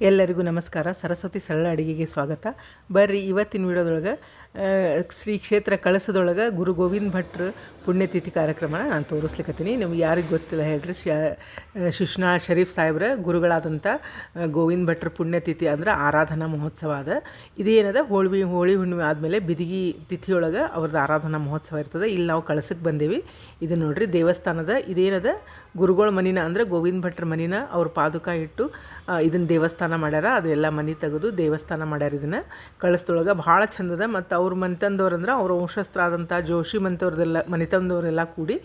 ಎಲ್ಲರಿಗೂ ನಮಸ್ಕಾರ. ಸರಸ್ವತಿ ಸರಳ ಅಡುಗೆಗೆ ಸ್ವಾಗತ. ಬರ್ರಿ ಇವತ್ತಿನ ವಿಡಿಯೋದೊಳಗೆ ಶ್ರೀ ಕ್ಷೇತ್ರ ಕಳಸದೊಳಗೆ ಗುರು ಗೋವಿಂದ ಭಟ್ರು ಪುಣ್ಯತಿಥಿ ಕಾರ್ಯಕ್ರಮನ ನಾನು ತೋರಿಸ್ಲಿಕ್ಕತ್ತೀನಿ ನಿಮ್ಗೆ ಯಾರಿಗೆ ಗೊತ್ತಿಲ್ಲ ಹೇಳ್ರಿ. ಶ ಶಿಶ್ನಾ ಶರೀಫ್ ಸಾಹೇಬ್ರ ಗುರುಗಳಾದಂಥ ಗೋವಿಂದ ಭಟ್ರ ಪುಣ್ಯತಿಥಿ ಅಂದ್ರೆ ಆರಾಧನಾ ಮಹೋತ್ಸವ ಅದ. ಇದೇನದ ಹೋಳಿ ಹೋಳಿ ಹುಣ್ಣಿಮೆ ಆದಮೇಲೆ ಬಿದಿಗಿ ತಿಥಿಯೊಳಗೆ ಅವ್ರದ್ದು ಆರಾಧನಾ ಮಹೋತ್ಸವ ಇರ್ತದೆ. ಇಲ್ಲಿ ನಾವು ಕಳಸಕ್ಕೆ ಬಂದೇವಿ. ಇದು ನೋಡ್ರಿ ದೇವಸ್ಥಾನದ, ಇದೇನದ? ಗುರುಗಳ ಮನಿನ ಅಂದರೆ ಗೋವಿಂದ ಭಟ್ರ ಮನಿನ ಅವ್ರ ಪಾದುಕ ಇಟ್ಟು ಇದನ್ನು ದೇವಸ್ಥಾನ ಮಾಡ್ಯಾರ. ಅದೆಲ್ಲ ಮನೆ ತೆಗೆದು ದೇವಸ್ಥಾನ ಮಾಡ್ಯಾರ ಇದನ್ನು. ಕಳಸದೊಳಗೆ ಭಾಳ ಚಂದದ. ಮತ್ತು ಅವ್ರ ಮನೆತಂದವ್ರು ಅಂದ್ರೆ ಅವ್ರ ವಂಶಸ್ತ್ರ ಆದಂಥ ಜೋಶಿ ಮನೆತವ್ರದೆಲ್ಲ ಮನೆತಂದವರೆಲ್ಲ ಕೂಡಿ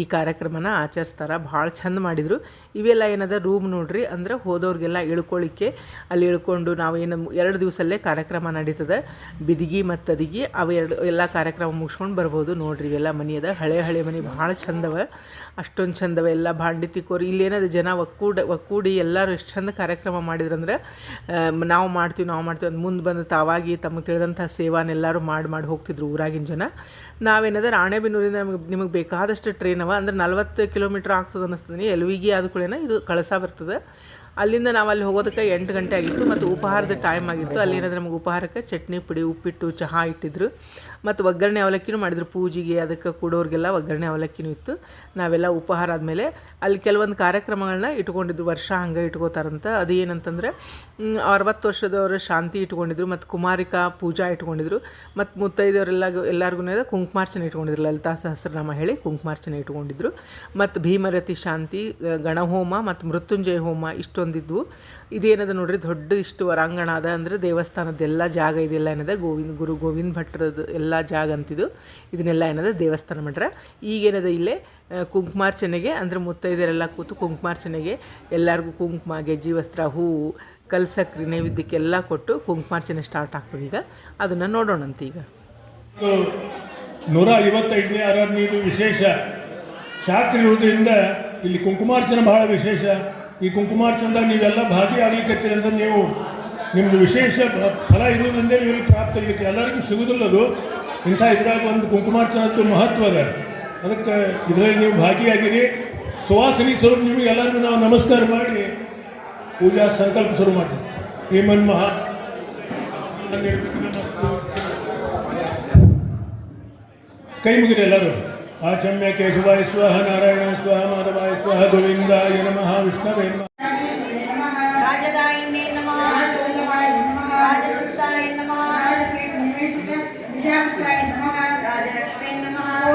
ಈ ಕಾರ್ಯಕ್ರಮನ ಆಚರಿಸ್ತಾರೆ. ಭಾಳ ಚಂದ ಮಾಡಿದರು. ಇವೆಲ್ಲ ಏನದ ರೂಮ್ ನೋಡ್ರಿ, ಅಂದ್ರೆ ಹೋದವ್ರಿಗೆಲ್ಲ ಇಳ್ಕೊಳ್ಳಿಕ್ಕೆ ಅಲ್ಲಿ ಇಳ್ಕೊಂಡು ನಾವು ಏನು ಎರಡು ದಿವಸಲ್ಲೇ ಕಾರ್ಯಕ್ರಮ ನಡೀತದೆ. ಬಿದಿಗಿ ಮತ್ತು ಅದಿಗಿ ಅವು ಎರಡು ಎಲ್ಲ ಕಾರ್ಯಕ್ರಮ ಮುಗಿಸ್ಕೊಂಡು ಬರ್ಬೋದು ನೋಡ್ರಿ ಇವೆಲ್ಲ ಮನೆ ಅದ ಹಳೆ ಹಳೆ ಮನೆ ಭಾಳ ಚಂದವ ಅಷ್ಟೊಂದು ಚಂದವ, ಎಲ್ಲ ಭಾಂಡಿ ತಿಕ್ಕೋರು. ಇಲ್ಲೇನದ ಜನ ಒಕ್ಕೂಡ, ಒಕ್ಕೂಡಿ ಎಲ್ಲರೂ ಎಷ್ಟು ಚಂದ ಕಾರ್ಯಕ್ರಮ ಮಾಡಿದ್ರಂದ್ರೆ ನಾವು ಮಾಡ್ತೀವಿ ನಾವು ಮಾಡ್ತೀವಿ ಅಂತ ಮುಂದೆ ಬಂದು ತಾವಾಗಿ ತಮಗೆ ತಿಳಿದಂಥ ಸೇವಾನೆಲ್ಲರೂ ಮಾಡಿ ಮಾಡಿ ಹೋಗ್ತಿದ್ರು ಊರಾಗಿನ ಜನ. ನಾವೇನದ ರಾಣೆಬೆನ್ನೂರಿಂದ ನಮಗೆ, ನಿಮಗೆ ಬೇಕಾದಷ್ಟು ಟ್ರೈನ್ ಅವ, ಅಂದ್ರೆ ನಲ್ವತ್ತು ಕಿಲೋಮೀಟ್ರ್ ಆಗ್ತದೆ ಅನ್ನಿಸ್ತದೆ ಎಲ್ವಿಗೆ ಆದ ಕೂಡ ಇದು ಕಳಸ ಬರ್ತದೆ. ಅಲ್ಲಿಂದ ನಾವು ಅಲ್ಲಿ ಹೋಗೋದಕ್ಕೆ ಎಂಟು ಗಂಟೆ ಆಗಿತ್ತು, ಮತ್ತು ಉಪಹಾರದ ಟೈಮ್ ಆಗಿತ್ತು. ಅಲ್ಲಿ ಏನಂದ್ರೆ ನಮಗೆ ಉಪಹಾರಕ್ಕೆ ಚಟ್ನಿ ಪುಡಿ, ಉಪ್ಪಿಟ್ಟು, ಚಹಾ ಇಟ್ಟಿದ್ರು. ಮತ್ತು ಒಗ್ಗರಣೆ ಅವಲಕ್ಕಿನೂ ಮಾಡಿದ್ರು. ಪೂಜೆಗೆ ಅದಕ್ಕೆ ಕೊಡೋರಿಗೆಲ್ಲ ಒಗ್ಗರಣೆ ಅವಲಕ್ಕಿನೂ ಇತ್ತು. ನಾವೆಲ್ಲ ಉಪಹಾರ ಆದಮೇಲೆ ಅಲ್ಲಿ ಕೆಲವೊಂದು ಕಾರ್ಯಕ್ರಮಗಳನ್ನ ಇಟ್ಕೊಂಡಿದ್ರು ವರ್ಷ ಹಂಗೆ ಇಟ್ಕೋತಾರಂತ. ಅದು ಏನಂತಂದ್ರೆ ಅರವತ್ತು ವರ್ಷದವರು ಶಾಂತಿ ಇಟ್ಕೊಂಡಿದ್ರು, ಮತ್ತು ಕುಮಾರಿಕಾ ಪೂಜಾ ಇಟ್ಕೊಂಡಿದ್ರು, ಮತ್ತು ಮುತ್ತೈದವರೆಲ್ಲ ಎಲ್ಲರಿಗೂ ಕುಂಕುಮಾರ್ಚನೆ ಇಟ್ಕೊಂಡಿದ್ರು. ಲಲಿತಾ ಸಹಸ್ರನಾಮ ಹೇಳಿ ಕುಂಕುಮಾರ್ಚನೆ ಇಟ್ಕೊಂಡಿದ್ರು. ಮತ್ತು ಭೀಮರತಿ ಶಾಂತಿ, ಗಣಹೋಮ, ಮತ್ತು ಮೃತ್ಯುಂಜಯ ಹೋಮ ಇಷ್ಟೊಂದಿದ್ವು. ಇದೇನದ ನೋಡ್ರಿ, ದೊಡ್ಡ ಇಷ್ಟು ಹೊರಾಂಗಣ ಅದ ಅಂದರೆ ದೇವಸ್ಥಾನದ್ದೆಲ್ಲ ಜಾಗ ಇದೆಲ್ಲ ಏನದ, ಗೋವಿಂದ ಗುರು ಗೋವಿಂದ ಭಟ್ರದ್ದು ಎಲ್ಲ ಜಾಗ ಅಂತಿದ್ದು ಇದನ್ನೆಲ್ಲ ಏನದ, ದೇವಸ್ಥಾನ ಮಾಡ್ರ. ಈಗೇನದ ಇಲ್ಲೇ ಕುಂಕುಮಾರ್ಚನೆಗೆ ಅಂದರೆ ಮುತ್ತೈದರೆಲ್ಲ ಕೂತು ಕುಂಕುಮಾರ್ಚನೆಗೆ ಎಲ್ಲರಿಗೂ ಕುಂಕುಮ, ಗೆಜ್ಜಿ, ವಸ್ತ್ರ ಹೂವು ಕಲ್ಸಕ್ರಿ ನೈವೇದ್ಯಕ್ಕೆಲ್ಲ ಕೊಟ್ಟು ಕುಂಕುಮಾರ್ಚನೆ ಸ್ಟಾರ್ಟ್ ಆಗ್ತದೆ ಈಗ. ಅದನ್ನು ನೋಡೋಣಂತ ಈಗ. ನೂರ ಐವತ್ತೈದನೇ ವಿಶೇಷ. ಶಾಸ್ತ್ರಿ ಇರುವುದರಿಂದ ಇಲ್ಲಿ ಕುಂಕುಮಾರ್ಚನೆ ಬಹಳ ವಿಶೇಷ. ಈ ಕುಂಕುಮಾರ್ಚಂದ ನೀವೆಲ್ಲ ಭಾಗಿಯಾಗಲಿಕ್ಕೆ ಅಂತ ನೀವು ನಿಮ್ಮದು ವಿಶೇಷ ಫಲ ಇರುವುದರಿಂದ ನೀವು ಪ್ರಾಪ್ತ ಪ್ರಾಪ್ತಲಿಕ್ಕೆ ಎಲ್ಲರಿಗೂ ಸಿಗುದಿಲ್ಲದು ಇಂಥ ಇದ್ರಾಗ ಒಂದು ಕುಂಕುಮಾರ್ಚನದ್ದು ಮಹತ್ವ ಅದ. ಅದಕ್ಕೆ ಇದರಲ್ಲಿ ನೀವು ಭಾಗಿಯಾಗಿರಿ. ಸುವಾಸನಿ ಸ್ವರೂಪ ನಿಮಗೆ ಎಲ್ಲರಿಗೂ ನಾವು ನಮಸ್ಕಾರ ಮಾಡಿ ಪೂಜಾ ಸಂಕಲ್ಪ ಶುರು ಮಾಡ್ತೀವಿ. ಹೇಮನ್ ಮಹಾ ಕೈ ಮುಗಿರಿ ಎಲ್ಲರೂ. ಆಚಮ್ಯ ಕೇಶವಾಯ ಸ್ವಹ ನಾರಾಯಣ ಸ್ವಹ ಮಾಧವಾಯ ಸ್ವಹ ಗೋವಿಂದಾಯ ನಮಃ ವಿಷ್ಣವೇ ನಮಃ. ರಾಜದಾಯಿನೇ ನಮಃ. ರಾಜಪುತ್ತಾಯ ನಮಃ. ರಾಜಲಕ್ಷ್ಮೀ ನಮಃ.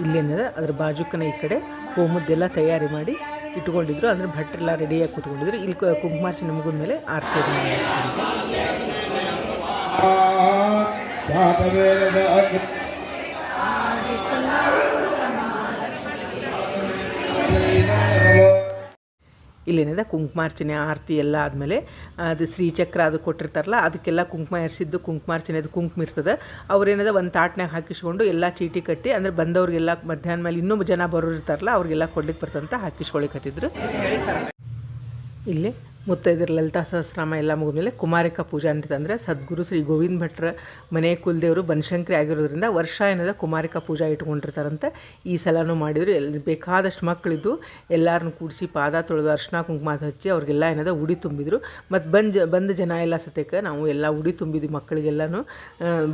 ಇಲ್ಲೇನದ ಅದ್ರ ಬಾಜುಕನ ಈ ಕಡೆ ಹೋಮದ್ದೆಲ್ಲ ತಯಾರಿ ಮಾಡಿ ಇಟ್ಕೊಂಡಿದ್ರು. ಅಂದ್ರೆ ಭಟ್ರೆಲ್ಲ ರೆಡಿಯಾಗಿ ಕೂತ್ಕೊಂಡಿದ್ರು. ಇಲ್ಲಿ ಕುಂಕುಮಾರ್ಸಿ ಕುಂಕುಮಾರ್ಚನೆ ಮೇಲೆ ಆರತಿ ಮಾಡ್ತಾರೆ. ಇಲ್ಲೇನಿದೆ ಕುಂಕುಮಾರ್ಚನೆ ಆರತಿ ಎಲ್ಲ ಆದಮೇಲೆ ಅದು ಶ್ರೀಚಕ್ರ ಅದು ಕೊಟ್ಟಿರ್ತಾರಲ್ಲ, ಅದಕ್ಕೆಲ್ಲ ಕುಂಕುಮ ಎರಿಸಿದ್ದು ಕುಂಕುಮಾರ್ಚನೆ ಅದು ಕುಂಕುಮ ಇರ್ತದೆ. ಅವ್ರೇನದ, ಒಂದು ತಾಟ್ನಾಗ ಹಾಕಿಸ್ಕೊಂಡು ಎಲ್ಲ ಚೀಟಿ ಕಟ್ಟಿ, ಅಂದರೆ ಬಂದವ್ರಿಗೆಲ್ಲ ಮಧ್ಯಾಹ್ನ ಮೇಲೆ ಇನ್ನೂ ಜನ ಬರೋರು ಇರ್ತಾರಲ್ಲ ಅವ್ರಿಗೆಲ್ಲ ಕೊಡ್ಲಿಕ್ಕೆ ಬರ್ತಂತ ಹಾಕಿಸ್ಕೊಳ್ಳಿಕ್ಕೆ ಹತ್ತಿದ್ರು ಇಲ್ಲಿ ಮುತ್ತೈದರ ಲಲಿತಾ ಸಹಸ್ರಾಮ ಎಲ್ಲ ಮುಗಿದ್ಮೇಲೆ ಕುಮಾರಿಕಾ ಪೂಜಾ ಅಂತಂದರೆ ಸದ್ಗುರು ಶ್ರೀ ಗೋವಿಂದ ಭಟ್ರ ಮನೆ ಕುಲದೇವರು ಬನಶಂಕರಿ ಆಗಿರೋದ್ರಿಂದ ವರ್ಷ ಏನದ ಕುಮಾರಿಕಾ ಪೂಜಾ ಇಟ್ಕೊಂಡಿರ್ತಾರಂತೆ. ಈ ಸಲನೂ ಮಾಡಿದ್ರು. ಎಲ್ಲಿ ಬೇಕಾದಷ್ಟು ಮಕ್ಕಳಿದ್ದು ಎಲ್ಲರನ್ನು ಕೂಡಿಸಿ ಪಾದ ತೊಳೆದು ಅರ್ಶಿನ ಕುಂಕುಮ ಹಚ್ಚಿ ಅವ್ರಿಗೆಲ್ಲ ಏನದ ಉಡಿ ತುಂಬಿದ್ರು. ಮತ್ತು ಬಂದು ಬಂದ ಜನ ಎಲ್ಲ ಸತ್ಯಕ್ಕೆ ನಾವು ಎಲ್ಲ ಉಡಿ ತುಂಬಿದ್ವಿ ಮಕ್ಕಳಿಗೆಲ್ಲನೂ.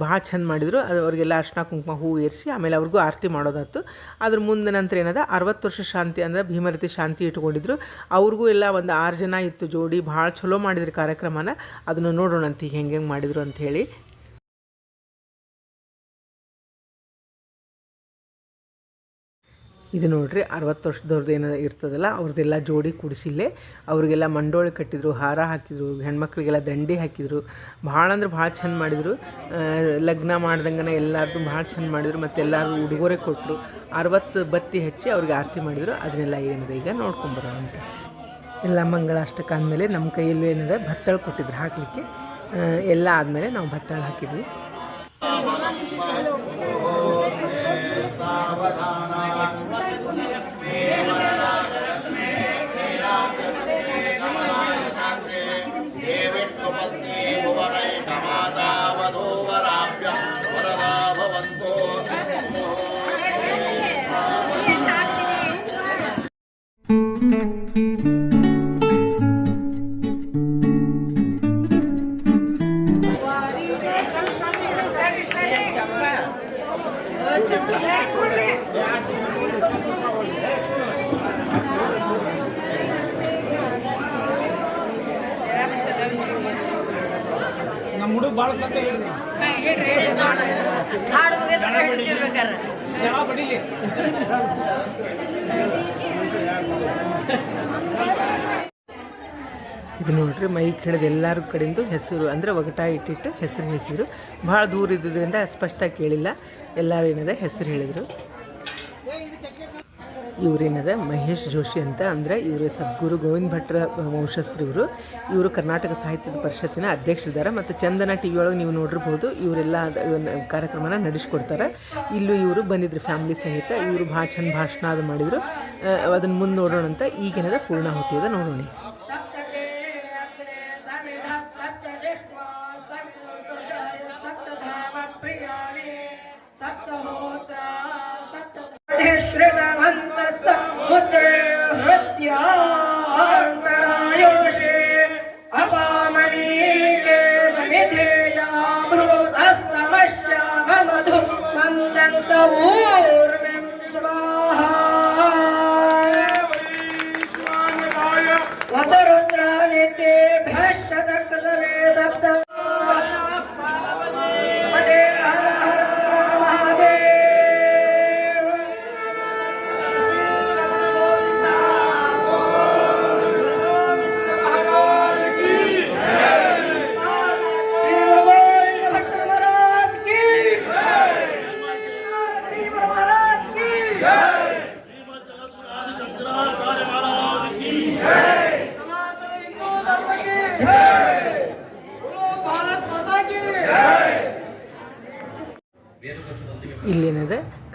ಭಾಳ ಚಂದ ಮಾಡಿದರು. ಅದು ಅವ್ರಿಗೆಲ್ಲ ಅರ್ಶಿನ ಕುಂಕುಮ ಹೂ ಏರಿಸಿ ಆಮೇಲೆ ಅವ್ರಿಗೂ ಆರತಿ ಮಾಡೋದಾಯ್ತು. ಅದ್ರ ಮುಂದೆ ನಂತರ ಏನದ ಅರವತ್ತು ವರ್ಷ ಶಾಂತಿ ಅಂದರೆ ಭೀಮರತಿ ಶಾಂತಿ ಇಟ್ಕೊಂಡಿದ್ರು. ಅವ್ರಿಗೂ ಎಲ್ಲ ಒಂದು ಆರು ಜನ ಇತ್ತು ಜೋಡಿ ಭಾಳ ಚಲೋ ಮಾಡಿದ್ರಿ ಕಾರ್ಯಕ್ರಮನ. ಅದನ್ನು ನೋಡೋಣಂತ ಈಗ ಹೆಂಗೆ ಹೆಂಗೆ ಮಾಡಿದ್ರು ಅಂತ ಹೇಳಿ. ಇದು ನೋಡ್ರಿ ಅರವತ್ತು ವರ್ಷದವ್ರದ್ದು ಏನೋ ಇರ್ತದಲ್ಲ ಅವ್ರದ್ದೆಲ್ಲ ಜೋಡಿ ಕೂಡಿಸಿಲ್ಲೇ. ಅವರಿಗೆಲ್ಲ ಮಂಡೋಳಿ ಕಟ್ಟಿದ್ರು, ಹಾರ ಹಾಕಿದ್ರು, ಹೆಣ್ಮಕ್ಳಿಗೆಲ್ಲ ದಂಡಿ ಹಾಕಿದ್ರು. ಭಾಳ ಅಂದ್ರೆ ಭಾಳ ಚಂದ ಮಾಡಿದರು. ಲಗ್ನ ಮಾಡ್ದಂಗನ ಎಲ್ಲರದ್ದು ಭಾಳ ಚಂದ ಮಾಡಿದರು, ಮತ್ತು ಎಲ್ಲರೂ ಉಡುಗೊರೆ ಕೊಟ್ಟರು ಅರವತ್ತು ಬತ್ತಿ ಹಚ್ಚಿ ಅವ್ರಿಗೆ ಆರತಿ ಮಾಡಿದರು. ಅದನ್ನೆಲ್ಲ ಏನಿದೆ ಈಗ ನೋಡ್ಕೊಂಬರೋ ಅಂತ. ಎಲ್ಲ ಮಂಗಳಾಷ್ಟಕ್ಕೆ ಆದಮೇಲೆ ನಮ್ಮ ಕೈಯಲ್ಲಿ ಏನಿದೆ ಭತ್ತಳು ಕೊಟ್ಟಿದ್ರು ಹಾಕಲಿಕ್ಕೆ. ಎಲ್ಲ ಆದಮೇಲೆ ನಾವು ಭತ್ತಳು ಹಾಕಿದ್ವಿ. ಇದು ನೋಡ್ರಿ ಮೈಕ್ ಹಿಡಿದು ಎಲ್ಲರ ಕಡೆಯಿಂದ ಹೆಸರು, ಅಂದ್ರೆ ಒಗಟ ಇಟ್ಟಿಟ್ಟು ಹೆಸರು ಹೆಸರು ಭಾಳ ದೂರ ಇದ್ದುದರಿಂದ ಸ್ಪಷ್ಟ ಕೇಳಿಲ್ಲ. ಎಲ್ಲರೂ ಏನಿದೆ, ಹೆಸರು ಹೇಳಿದರು. ಇವರೇನದ, ಮಹೇಶ್ ಜೋಶಿ ಅಂತ ಅಂದರೆ ಇವರು ಸದ್ಗುರು ಗೋವಿಂದ ಭಟ್ರ ವಂಶಸ್ಥರು ಇವರು. ಇವರು ಕರ್ನಾಟಕ ಸಾಹಿತ್ಯದ ಪರಿಷತ್ತಿನ ಅಧ್ಯಕ್ಷರಿದ್ದಾರೆ. ಮತ್ತು ಚಂದನ ಟಿ ವಿ ಒಳಗೆ ನೀವು ನೋಡಿರ್ಬೋದು, ಇವರೆಲ್ಲ ಕಾರ್ಯಕ್ರಮನ ನಡೆಸ್ಕೊಡ್ತಾರೆ. ಇಲ್ಲೂ ಇವರು ಬಂದಿದ್ರು ಫ್ಯಾಮಿಲಿ ಸಹಿತ, ಇವರು ಭಾಳ ಚಂದ ಭಾಷಣ ಅದು ಮಾಡಿದರು. ಅದನ್ನು ಮುಂದೆ ನೋಡೋಣ ಅಂತ ಈಗಿನದ ಪೂರ್ಣಾಹುತಿ ಅದ ನೋಡೋಣ ಸಪ್ತಹೋತ್ರ ಸಪ್ತಶ್ರಿತವಂತ ಸಮುದ್ರೇ ಹೃತ್ಯಾಂತರಾಯುಷೇ ಇಲ್ಲೇನದ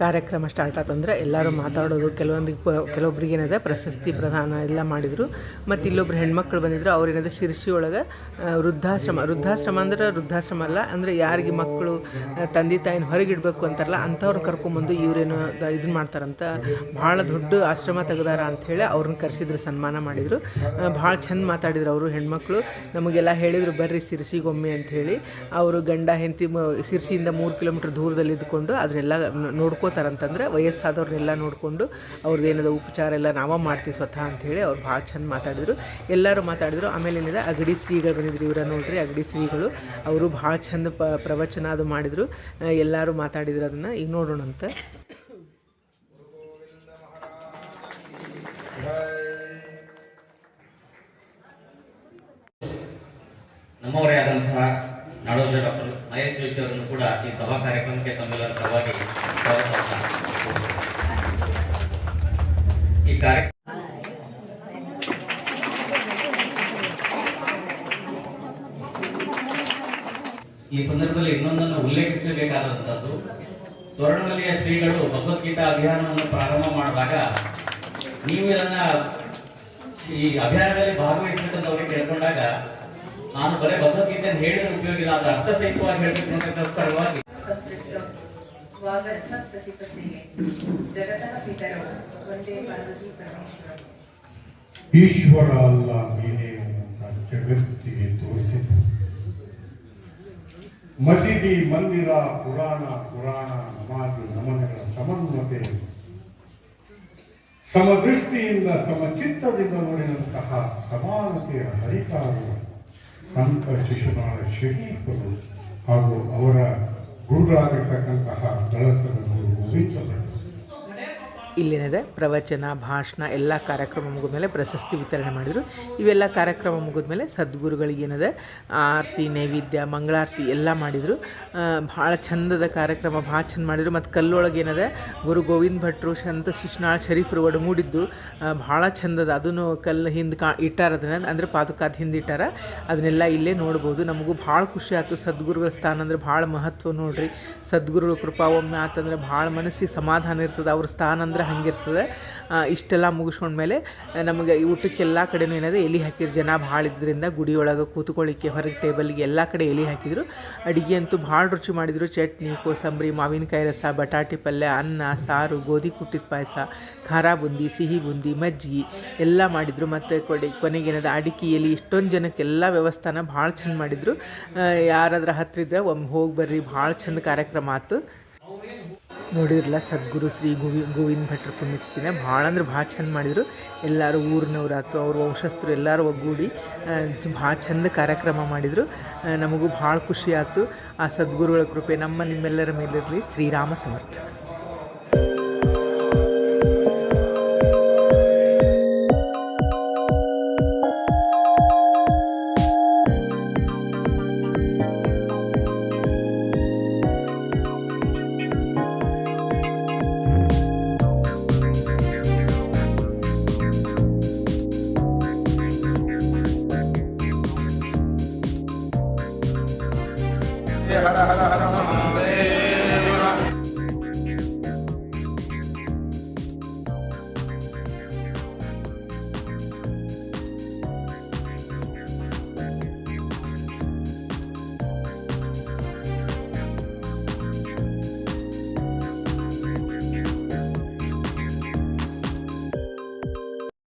ಕಾರ್ಯಕ್ರಮ ಸ್ಟಾರ್ಟ್ ಆತಂದ್ರೆ ಎಲ್ಲರೂ ಮಾತಾಡೋದು ಕೆಲವೊಂದು ಕೆಲವೊಬ್ರಿಗೆ ಏನಿದೆ ಪ್ರಶಸ್ತಿ ಪ್ರದಾನ ಎಲ್ಲ ಮಾಡಿದರು. ಮತ್ತು ಇಲ್ಲೊಬ್ರು ಹೆಣ್ಮಕ್ಳು ಬಂದಿದ್ರು ಅವ್ರೇನಿದೆ ಶಿರ್ಸಿ ಒಳಗೆ ವೃದ್ಧಾಶ್ರಮ ವೃದ್ಧಾಶ್ರಮ ಅಂದ್ರೆ ವೃದ್ಧಾಶ್ರಮ ಅಲ್ಲ, ಅಂದರೆ ಯಾರಿಗೆ ಮಕ್ಕಳು ತಂದೆ ತಾಯಿನ ಹೊರಗಿಡಬೇಕು ಅಂತಾರಲ್ಲ ಅಂಥವ್ರು ಕರ್ಕೊಂಬಂದು ಇವರೇನು ಇದನ್ನ ಮಾಡ್ತಾರಂತ ಭಾಳ ದೊಡ್ಡ ಆಶ್ರಮ ತೆಗ್ದಾರ ಅಂಥೇಳಿ ಅವ್ರನ್ನ ಕರೆಸಿದ್ರು, ಸನ್ಮಾನ ಮಾಡಿದರು. ಭಾಳ ಚಂದ ಮಾತಾಡಿದ್ರು ಅವರು ಹೆಣ್ಮಕ್ಳು. ನಮಗೆಲ್ಲ ಹೇಳಿದರು, ಬರ್ರಿ ಸಿರ್ಸಿಗೊಮ್ಮೆ ಅಂಥೇಳಿ ಅವರು ಗಂಡ, ಹೆಂಡತಿ ಸಿರ್ಸಿಯಿಂದ ಮೂರು ಕಿಲೋಮೀಟ್ರ್ ದೂರದಲ್ಲಿ ಇದ್ಕೊಂಡು ಅದನ್ನೆಲ್ಲ ನೋಡ್ಕೋತಾರಂತಂದ್ರೆ ವಯಸ್ಸಾದವ್ರನ್ನೆಲ್ಲ ನೋಡಿಕೊಂಡು ಅವ್ರದ್ದು ಏನದ ಉಪಚಾರ ಎಲ್ಲ ನಾವೇ ಮಾಡ್ತೀವಿ ಸ್ವತಃ ಅಂಥೇಳಿ ಅವ್ರು ಭಾಳ ಚಂದ ಮಾತಾಡಿದರು. ಎಲ್ಲರೂ ಮಾತಾಡಿದರು. ಆಮೇಲೆ ಏನಿದೆ, ಅಗಡಿ ಶ್ರೀಗಳು ಬಂದಿದ್ರು ಇವರ ನೋಡ್ರಿ. ಅಗಡಿ ಶ್ರೀಗಳು ಅವರು ಭಾಳ ಚಂದ ಪ, ಪ್ರವಚನ ಅದು ಮಾಡಿದರು. ಎಲ್ಲರೂ ಮಾತಾಡಿದ್ರು ಅದನ್ನು. ಈಗ ನೋಡೋಣಂತ ನಮ್ಮವರೇ ಆದಂತಹ ನಾಡೋಜ ಡಾಕ್ಟರ್ ಮಹೇಶ್ ಜೋಶಿ ಅವರನ್ನು ಕೂಡ ಈ ಸಭಾ ಕಾರ್ಯಕ್ರಮಕ್ಕೆ ತಮ್ಮೆಲ್ಲರ ಪರವಾಗಿ ಈ ಕಾರ್ಯ ಈ ಸಂದರ್ಭದಲ್ಲಿ ಇನ್ನೊಂದನ್ನು ಉಲ್ಲೇಖಿಸಲೇಬೇಕಾದಂತದ್ದು ಸ್ವರ್ಣಮಲ್ಲಿಯ ಶ್ರೀಗಳು ಭಗವದ್ಗೀತಾ ಅಭಿಯಾನವನ್ನು ಪ್ರಾರಂಭ ಮಾಡುವಾಗ ನೀವು ಇದನ್ನ ಈ ಅಭಿಯಾನದಲ್ಲಿ ಭಾಗವಹಿಸಬೇಕಂತ ಅವರಿಗೆ ಕೇಳ್ಕೊಂಡಾಗ ನಾನು ಬರೀ ಭಗವದ್ಗೀತೆಯನ್ನು ಹೇಳಿದ್ರೆ ಉಪಯೋಗ ಇಲ್ಲ ಅದರ ಅರ್ಥ ಸಹಿತವಾಗಿ ಹೇಳಬೇಕು ಅನ್ನೋದಕ್ಕೋಸ್ಕರವಾಗಿ ಪಿತರವು ಒಂದೇ ಪಾರ್ವತಿ ಪರಮೇಶ್ವರ ಈಶ್ವರ ಅಲ್ಲ ನೀನೇ ಅಂತ ಜಗತ್ತಿಗೆ ತೋರಿಸಿತು ಮಸೀದಿ ಮಂದಿರ ಪುರಾಣ ಪುರಾಣ ನಮಾಜು ನಮನಗಳ ಸಮನ್ವತೆ ಸಮದೃಷ್ಟಿಯಿಂದ ಸಮಚಿತ್ತದಿಂದ ನೋಡಿದಂತಹ ಸಮಾನತೆಯ ಹರಿಕಾರು ಸಂತ ಶಿಶುನಾಳ ಶರೀಫರು ಹಾಗೂ ಅವರ ಗುರುಗಳಾಗಿರ್ತಕ್ಕಂತಹ ದಳಸರನ್ನು ಗೋವಿಂದ ಇಲ್ಲೇನಿದೆ ಪ್ರವಚನ, ಭಾಷಣ, ಎಲ್ಲ ಕಾರ್ಯಕ್ರಮ ಮುಗಿದ ಮೇಲೆ ಪ್ರಶಸ್ತಿ ವಿತರಣೆ ಮಾಡಿದರು. ಇವೆಲ್ಲ ಕಾರ್ಯಕ್ರಮ ಮುಗಿದ ಮೇಲೆ ಸದ್ಗುರುಗಳಿಗೇನಿದೆ ಆರತಿ, ನೈವೇದ್ಯ, ಮಂಗಳಾರತಿ ಎಲ್ಲ ಮಾಡಿದರು. ಭಾಳ ಚಂದದ ಕಾರ್ಯಕ್ರಮ, ಭಾಳ ಚಂದ ಮಾಡಿದರು. ಮತ್ತು ಕಲ್ಲೊಳಗೆ ಏನದ, ಗುರು ಗೋವಿಂದ ಭಟ್ರು ಸಂತ ಶಿಶ್ನಾಳ್ ಶರೀಫರು ಒಡಮೂಡಿದ್ದು ಭಾಳ ಚಂದದ. ಅದನ್ನು ಕಲ್ಲು ಹಿಂದೆ ಕಾ, ಇಟ್ಟಾರ ಅದನ್ನ, ಅಂದರೆ ಪಾದುಕಾದ ಹಿಂದೆ ಇಟ್ಟಾರ. ಅದನ್ನೆಲ್ಲ ಇಲ್ಲೇ ನೋಡ್ಬೋದು. ನಮಗೂ ಭಾಳ ಖುಷಿ ಆಯ್ತು. ಸದ್ಗುರುಗಳ ಸ್ಥಾನ ಅಂದರೆ ಭಾಳ ಮಹತ್ವ ನೋಡ್ರಿ. ಸದ್ಗುರುಗಳ ಕೃಪಾ ಒಮ್ಮೆ ಆತಂದ್ರೆ ಭಾಳ ಮನಸ್ಸಿಗೆ ಸಮಾಧಾನ ಇರ್ತದೆ. ಅವ್ರ ಸ್ಥಾನ ಅಂದ್ರೆ ಹಂಗಿರ್ತದೆ. ಇಷ್ಟೆಲ್ಲ ಮುಗಿಸ್ಕೊಂಡ್ಮೇಲೆ ನಮಗೆ ಊಟಕ್ಕೆಲ್ಲ ಕಡೆನೂ ಏನಿದೆ, ಎಲೆ ಹಾಕಿದ್ರು ಜನ ಭಾಳ ಇದ್ದರಿಂದ ಗುಡಿ ಒಳಗೆ ಕೂತ್ಕೊಳ್ಳಿಕ್ಕೆ ಹೊರಗೆ ಟೇಬಲ್ಗೆ ಎಲ್ಲ ಕಡೆ ಎಲೆ ಹಾಕಿದ್ರು. ಅಡುಗೆ ಅಂತೂ ಭಾಳ ರುಚಿ ಮಾಡಿದರು. ಚಟ್ನಿ, ಕೋಸಂಬರಿ, ಮಾವಿನಕಾಯಿ ರಸ, ಬಟಾಟೆ ಪಲ್ಯ, ಅನ್ನ, ಸಾರು, ಗೋಧಿ ಕುಟ್ಟಿದ ಪಾಯಸ, ಖಾರ ಬುಂದಿ, ಸಿಹಿ ಬುಂದಿ ಮಜ್ಜಿಗೆ ಎಲ್ಲ ಮಾಡಿದರು. ಮತ್ತು ಕೊಡಿ, ಕೊನೆಗೆ ಏನದ, ಅಡಿಕೆ, ಎಲೆ ಇಷ್ಟೊಂದು ಜನಕ್ಕೆಲ್ಲ ವ್ಯವಸ್ಥಾನ ಭಾಳ ಚೆಂದ ಮಾಡಿದರು. ಯಾರಾದ್ರ ಹತ್ತಿರ ಇದ್ರೆ ಒಮ್ಮೆ ಹೋಗಿ ಬರ್ರಿ, ಭಾಳ ಚಂದ ಕಾರ್ಯಕ್ರಮ ಆಯ್ತು ನೋಡಿದ್ರಲ್ಲ, ಸದ್ಗುರು ಶ್ರೀ ಗೋವಿ, ಗೋವಿಂದ ಭಟ್ರ ಪುಣ್ಯತಿಥಿನ. ಭಾಳ ಅಂದ್ರೆ ಭಾಳ ಚಂದ ಮಾಡಿದರು. ಎಲ್ಲರೂ ಊರಿನವ್ರು ಆಯ್ತು ಅವ್ರ ವಂಶಸ್ಥರು ಎಲ್ಲರೂ ಒಗ್ಗೂಡಿ ಭಾಳ ಚಂದ ಕಾರ್ಯಕ್ರಮ ಮಾಡಿದರು. ನಮಗೂ ಭಾಳ ಖುಷಿ ಆಯ್ತು ಆ ಸದ್ಗುರುಗಳ ಕೃಪೆ ನಮ್ಮ ನಿಮ್ಮೆಲ್ಲರ ಮೇಲಿರಲಿ. ಶ್ರೀರಾಮ ಸಮರ್ಥ.